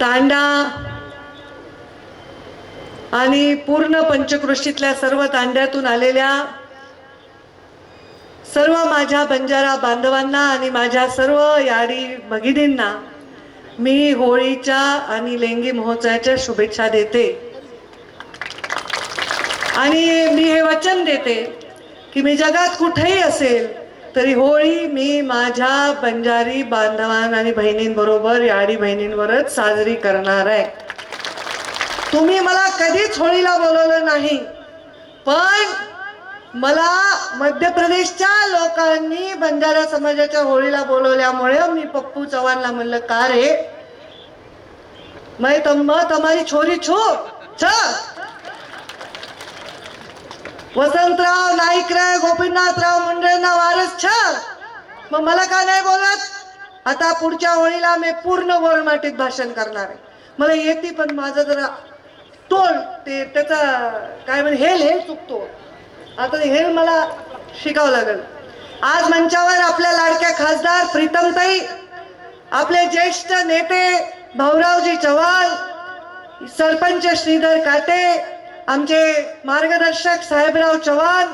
तांडा आणि पूर्ण पंचकृषीतल्या सर्व तांड्यातून आलेल्या सर्व माझ्या बंजारा बांधवांना आणि माझ्या सर्व याडी भगिनींना मी होळीच्या आणि लेंगी महोत्सवाच्या शुभेच्छा देते. आणि मी हे वचन देते की मी जगात कुठेही असेल तरी होळी मी माझ्या बंजारी बांधवां आणि बहिणींबरोबर याडी बहिणींवरच साजरी करणार आहे. तुम्ही मला कधीच होळीला बोलवलं नाही पण मला मध्य प्रदेशच्या लोकांनी बंजारा समाजाच्या होळीला बोलवल्यामुळे मी पप्पू चव्हाणला म्हणलं का रे? मैं तम्मा तमारी छोरी छो छ वसंतराव नाईकराव गोपीनाथराव मुंडेंना वारस छ मग मला का नाही बोलत? आता पुढच्या होळीला मी पूर्ण गोळ भाषण करणार आहे. मला येते पण माझं जरा तोल ते त्याचा काय म्हणे हेल हेल चुकतो. आता हे हेल मला शिकावं लागेल. आज मंचावर आपल्या लाडक्या खासदार प्रीतमताई आपले ज्येष्ठ नेते भाऊरावजी चव्हाण सरपंच श्रीधर काटे आमचे मार्गदर्शक साहेबराव चव्हाण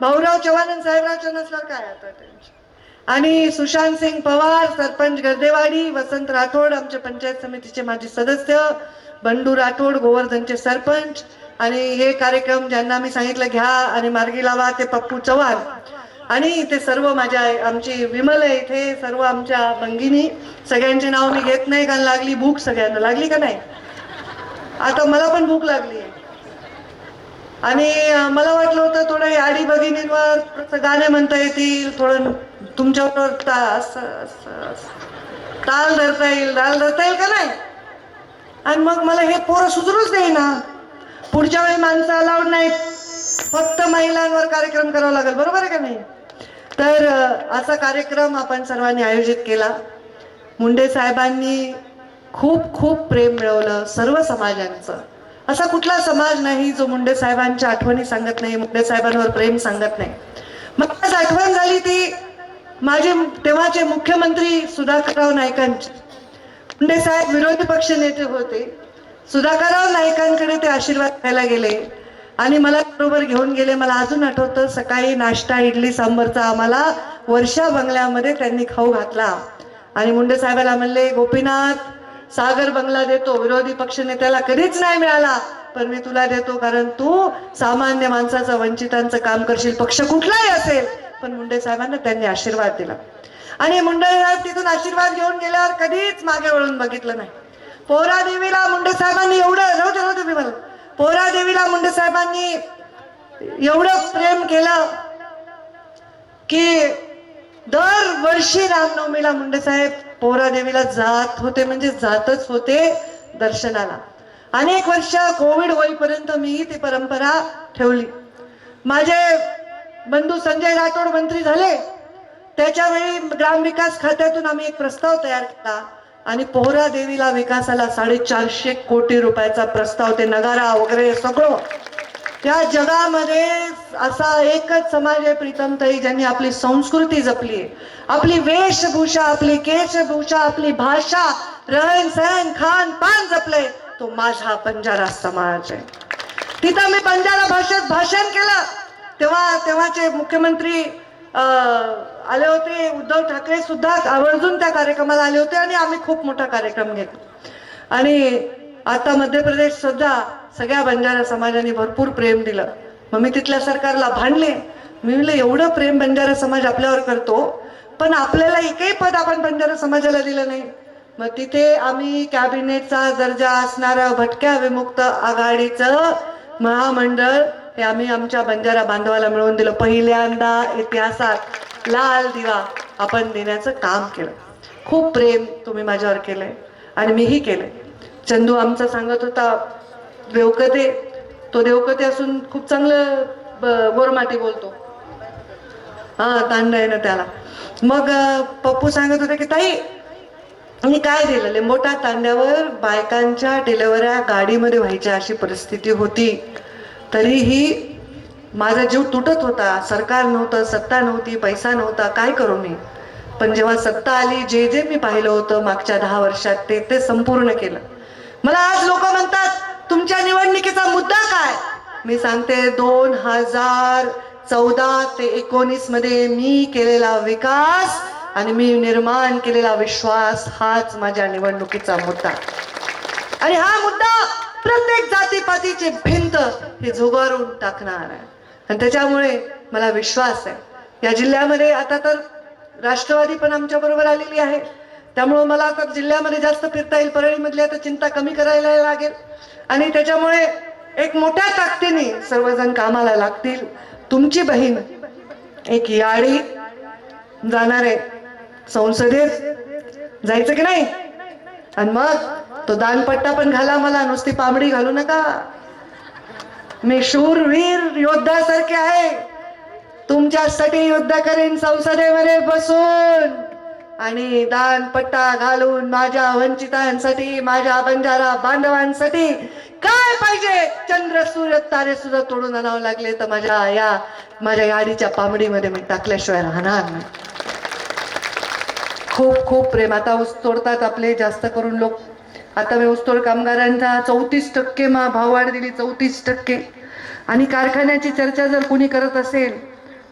भाऊराव चव्हाण आणि साहेबराव चव्हाण असल्यावर काय आता त्यांचे? आणि सुशांत सिंग पवार सरपंच गर्देवाडी वसंत राठोड आमचे पंचायत समितीचे माजी सदस्य बंडू राठोड गोवर्धनचे सरपंच आणि हे कार्यक्रम ज्यांना मी सांगितलं घ्या आणि मार्गी लावा ते पप्पू चव्हाण. आणि ते सर्व माझ्या आमची विमल आहे इथे सर्व आमच्या भंगिनी सगळ्यांचे नाव मी घेत नाही कारण लागली भूक सगळ्यांना. लागली का नाही? आता मला पण भूक लागली आहे. आणि मला वाटलं होतं थोडं याडी भगिनींवर गाणे म्हणता येतील थोडं तुमच्यावर ताल धरता येईल ताल धरता येईल का नाही? आणि मग मला हे पोरं सुधरूच देईना. पुढच्या वेळी माणसं अलाउड नाहीत. फक्त महिलांवर कार्यक्रम करावा लागेल. बरोबर आहे का नाही? तर असा कार्यक्रम आपण सर्वांनी आयोजित केला. मुंडे साहेबांनी खूप खूप प्रेम मिळवलं सर्व समाजांचं. असा कुठला समाज नाही जो मुंडे साहेबांच्या आठवणी सांगत नाही मुंडे साहेबांवर प्रेम सांगत नाही. मग आज आठवण झाली ती माझे तेव्हाचे मुख्यमंत्री सुधाकरराव नाईकांची. मुंडे साहेब विरोधी पक्ष नेते होते. सुधाकरराव नाईकांकडे ते आशीर्वाद घ्यायला गेले. आणि मला बरोबर घेऊन गेले. मला अजून आठवतं सकाळी नाश्ता इडली सांबरचा आम्हाला वर्षा बंगल्यामध्ये त्यांनी खाऊ घातला. आणि मुंडे साहेबाला म्हणले गोपीनाथ सागर बंगला देतो विरोधी पक्षनेत्याला कधीच नाही मिळाला. पण मी तुला देतो कारण तू सामान्य माणसाचं वंचितांचं काम करशील पक्ष कुठलाही असेल. पण मुंडे साहेबांना त्यांनी आशीर्वाद दिला. आणि मुंडे साहेब तिथून आशीर्वाद घेऊन गेल्यावर कधीच मागे वळून बघितलं नाही. पोहरा देवीला मुंडे साहेबांनी एवढं राहू दे राहू दे पोहरा देवीला मुंडे साहेबांनी एवढं प्रेम केलं की दरवर्षी रामनवमीला मुंडे साहेब पोहरादेवीला जात होते म्हणजे जातच होते दर्शनाला. अनेक वर्ष कोविड होईपर्यंत मी ती परंपरा ठेवली. माझे बंधू संजय राठोड मंत्री झाले. त्याच्यावेळी ग्रामविकास खात्यातून आम्ही एक प्रस्ताव तयार केला आणि पोहरा देवीला विकासाला साडेचारशे कोटी रुपयाचा प्रस्ताव ते नगारा वगैरे सगळं त्या जगामध्ये असा एकच समाज आहे प्रीतमताई ज्यांनी आपली संस्कृती जपली आहे. आपली वेशभूषा आपली केशभूषा आपली भाषा रहन सहन खान पान जपले तो माझा बंजारा समाज आहे. तिथं मी बंजारा भाषेत भाषण केलं. तेव्हा तेव्हाचे मुख्यमंत्री आले होते. उद्धव ठाकरे सुद्धा आवर्जून त्या कार्यक्रमाला आले होते आणि आम्ही खूप मोठा कार्यक्रम घेतला. आणि आता मध्य प्रदेश सुद्धा सगळ्या बंजारा समाजाने भरपूर प्रेम दिलं. मग मी तिथल्या सरकारला भांडले. मी म्हणलं एवढं प्रेम बंजारा समाज आपल्यावर करतो पण आपल्याला एकही पद आपण बंजारा समाजाला दिलं नाही. मग तिथे आम्ही कॅबिनेटचा दर्जा असणारं भटक्या विमुक्त आघाडीचं महामंडळ हे आम्ही आमच्या बंजारा बांधवाला मिळवून दिलं. पहिल्यांदा इतिहासात लाल दिवा आपण देण्याचं काम केलं. खूप प्रेम तुम्ही माझ्यावर केलंय आणि मीही केलंय. चंदू आमचा सांगत होता देवकते तो देवकते असून खूप चांगलं ब- बोलतो. हा तांड आहे ना त्याला. मग पप्पू सांगत होते की ताई मी काय दिलं? लिंबोटा तांड्यावर बायकांच्या डिलेवऱ्या गाडीमध्ये व्हायच्या अशी परिस्थिती होती. तरीही माझा जीव तुटत होता. सरकार नव्हतं सत्ता नव्हती पैसा नव्हता. काय करू मी? पण जेव्हा सत्ता आली जे जे मी पाहिलं होतं मागच्या दहा वर्षात ते ते संपूर्ण केलं. मला आज लोक म्हणतात तुमच्या निवडणुकीचा मुद्दा काय? मी सांगते दोन हजार चौदा ते एकोणीसमध्ये मी केलेला विकास आणि मी निर्माण केलेला विश्वास हाच माझ्या निवडणुकीचा मुद्दा. आणि हा मुद्दा प्रत्येक जातीपातीची भिंत हे झुगारून टाकणार आहे. आणि त्याच्यामुळे मला विश्वास आहे. या जिल्ह्यामध्ये आता तर राष्ट्रवादी पण आमच्या बरोबर आलेली आहे. त्यामुळं मला आता जिल्ह्यामध्ये जास्त फिरता येईल परळीमधली आता चिंता कमी करायला लागेल. आणि त्याच्यामुळे एक मोठ्या ताकदीने सर्वजण कामाला लागतील. तुमची बहीण एक याडी जाणार आहे. संसदेत जायचं की नाही? आणि मग तो दानपट्टा पण घाला मला नुसती पामडी घालू नका. मी शूरवीर योद्धासारखे आहे. तुमच्यासाठी युद्ध करेन संसदेमध्ये बसून. आणि दानपट्टा घालून माझ्या वंचितांसाठी माझ्या बंजारा बांधवांसाठी काय पाहिजे? चंद्र सूर्य तारे सुद्धा तोडून आणावं लागले तर माझ्या या माझ्या याडीच्या पामडीमध्ये मी टाकल्याशिवाय राहणार नाही. खूप खूप प्रेम. आता ऊस तोडतात आपले जास्त करून लोक. आता मी ऊसतोड कामगारांचा चौतीस टक्के मा भाववाढ दिली चौतीस टक्के. आणि कारखान्याची चर्चा जर कुणी करत असेल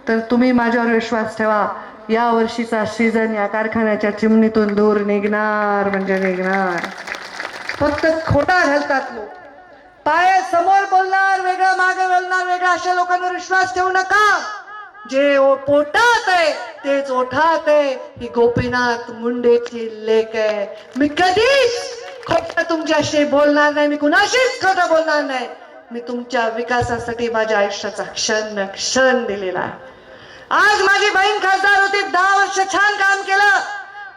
तर तुम्ही माझ्यावर विश्वास ठेवा. या वर्षीचा सीझन या कारखान्याच्या चिमणीतून दूर निघणार म्हणजे निघणार. फक्त खोटा घालतात लोक. पाय समोर बोलणार वेगळं मागे बोलणार वेगळा अशा लोकांवर विश्वास ठेवू नका. जे ओ- पोटात आहे तेच ओठात आहे. ही गोपीनाथ मुंडेची लेख आहे. मी कधीच खोट तुमच्याशी बोलणार नाही मी कुणाशीच खोटं बोलणार नाही. मी तुमच्या विकासासाठी माझ्या आयुष्याचा क्षण क्षण दिलेला आहे. आज माझी बहीण खासदार होती. दहा वर्ष छान काम केलं.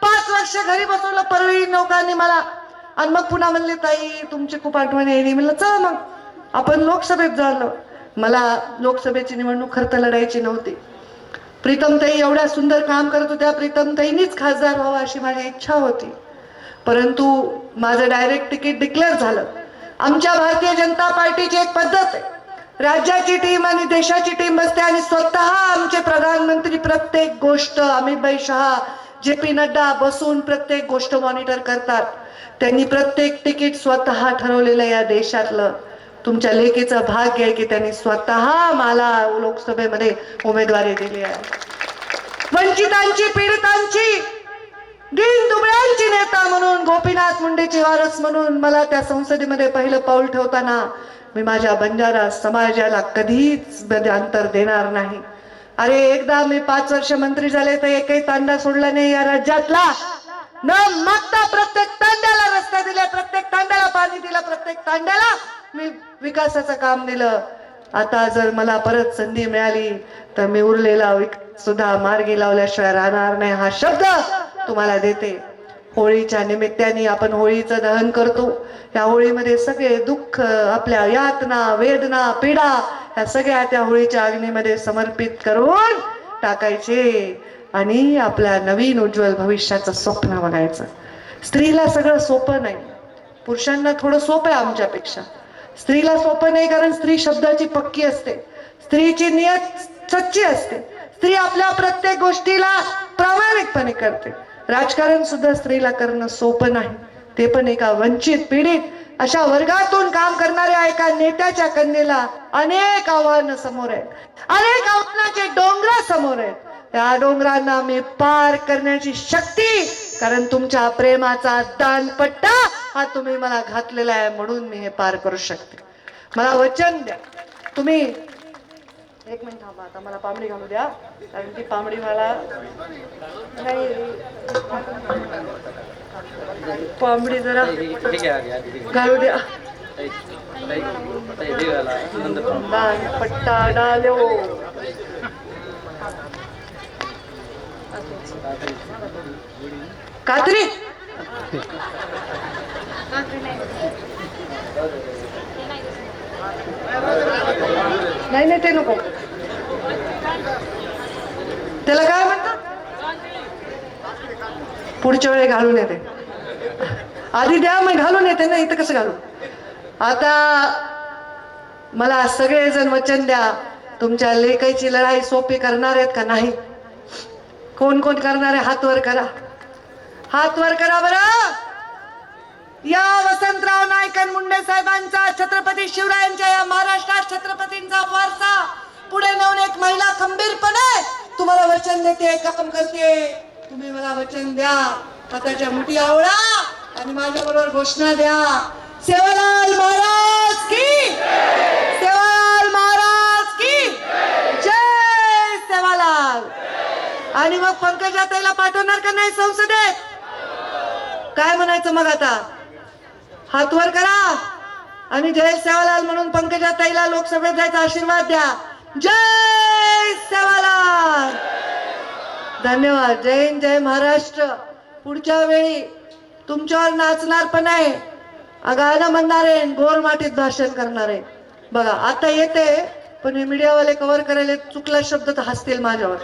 पाच वर्ष घरी बसवलं. परळी लोकांनी मला. आणि मग पुन्हा म्हणले ताई तुमची खूप आठवण येईल म्हणलं चल मग. आपण लोकसभेत झालो मला लोकसभेची निवडणूक खरं तर लढायची नव्हती. प्रीतमताई एवढ्या सुंदर काम करत होत्या. प्रीतमताईनीच खासदार व्हावं अशी माझी इच्छा होती. परंतु माझं डायरेक्ट तिकीट डिक्लेअर झालं. आमच्या भारतीय जनता पार्टीची एक पद्धत आहे. राज्याची टीम आणि देशाची टीम बसते आणि स्वतः आमचे प्रधानमंत्री प्रत्येक गोष्ट अमितभाई शहा जे पी नड्डा बसून प्रत्येक गोष्ट मॉनिटर करतात. त्यांनी प्रत्येक तिकीट स्वतः ठरवलेलं या देशातलं. तुमच्या लेखीचं भाग्य आहे की त्यांनी स्वतः मला लोकसभेमध्ये उमेदवारी दिली आहे. वंचितांची पीडितांची दीन दुबळ्यांची नेता म्हणून गोपीनाथ मुंडेची वारस म्हणून मला त्या संसदेमध्ये पहिलं पाऊल ठेवताना मी माझ्या बंजारा समाजाला कधीच मध्ये अंतर देणार नाही. अरे एकदा मी पाच वर्ष मंत्री झाले तर एकही तांडा सोडला नाही या राज्यातला. न मागता प्रत्येक तांड्याला रस्ता दिला प्रत्येक तांड्याला पाणी दिलं प्रत्येक तांड्याला मी विकासाचं काम दिलं. आता जर मला परत संधी मिळाली तर मी उरलेला विक सुद्धा मार्गी लावल्याशिवाय राहणार नाही हा शब्द तुम्हाला देते. होळीच्या निमित्ताने आपण होळीचं दहन करतो. या होळीमध्ये सगळे दुःख आपल्या यातना वेदना पीडा या सगळ्या त्या होळीच्या अग्नीमध्ये समर्पित करून टाकायचे आणि आपल्या नवीन उज्ज्वल भविष्याचं स्वप्न बघायचं स्त्रीला सगळं सोपं नाही. पुरुषांना थोडं सोपं आहे आमच्यापेक्षा. स्त्रीला सोपं नाही कारण स्त्री शब्दाची पक्की असते. स्त्रीची नियत सच्ची असते. स्त्री आपल्या प्रत्येक गोष्टीला प्रामाणिकपणे करते. राजकारण सुद्धा स्त्रीला करणं सोपं नाही. ते पण एका वंचित पीडित अशा वर्गातून काम करणाऱ्या एका नेत्याच्या कन्येला अनेक आव्हानं समोर आहेत. अनेक आव्हानाचे डोंगर समोर आहेत. त्या डोंगरांना मी पार करण्याची शक्ती कारण तुमच्या प्रेमाचा दानपट्टा हा तुम्ही मला घातलेला आहे म्हणून मी हे पार करू शकते. मला वचन द्या. तुम्ही एक मिनिट थांबा आता मला पामडी घालू द्या. कारण ती पामडी मला नाही. पामडी जरा घालू द्या. दानपट्टा डालो. कात्री. नाही नाही ते नको. त्याला काय म्हणतात? पुढच्या वेळी घालून येते. आधी द्या मग घालून येते. ना इथं कसं घालू? आता मला सगळेजण वचन द्या. तुमच्या लेखाची लढाई सोपी करणार आहेत का नाही? कोण कोण करणार आहे? हात वर करा. हात वर करा बरं. या वसंतराव नायकन मुंडे साहेबांचा छत्रपती शिवरायांच्या या महाराष्ट्रात छत्रपतींचा वारसा. पुढे नेऊन एक महिला खंबीरपणे तुम्हाला वचन देते काम करते. तुम्ही मला वचन द्या. हाताच्या मुठी आवळा आणि माझ्या बरोबर घोषणा द्या. सेवालाल महाराज की सेवालाल महाराज की जय सेवालाल. आणि मग पंकजा ताईला पाठवणार का नाही संसदेत? काय म्हणायचं मग आता? हातवर करा. आणि जय सेवालाल म्हणून पंकजा ताईला लोकसभेत जायचा आशीर्वाद द्या. जय सेवा धन्यवाद. जय हिंद जय महाराष्ट्र. पुढच्या वेळी तुमच्यावर नाचणार पण आहे. गाणं म्हणणार आहे गोर मातीत भाषण करणार आहे. बघा आता येते पण हे मीडियावाले कव्हर करायला चुकला शब्द तर हसतील माझ्यावर.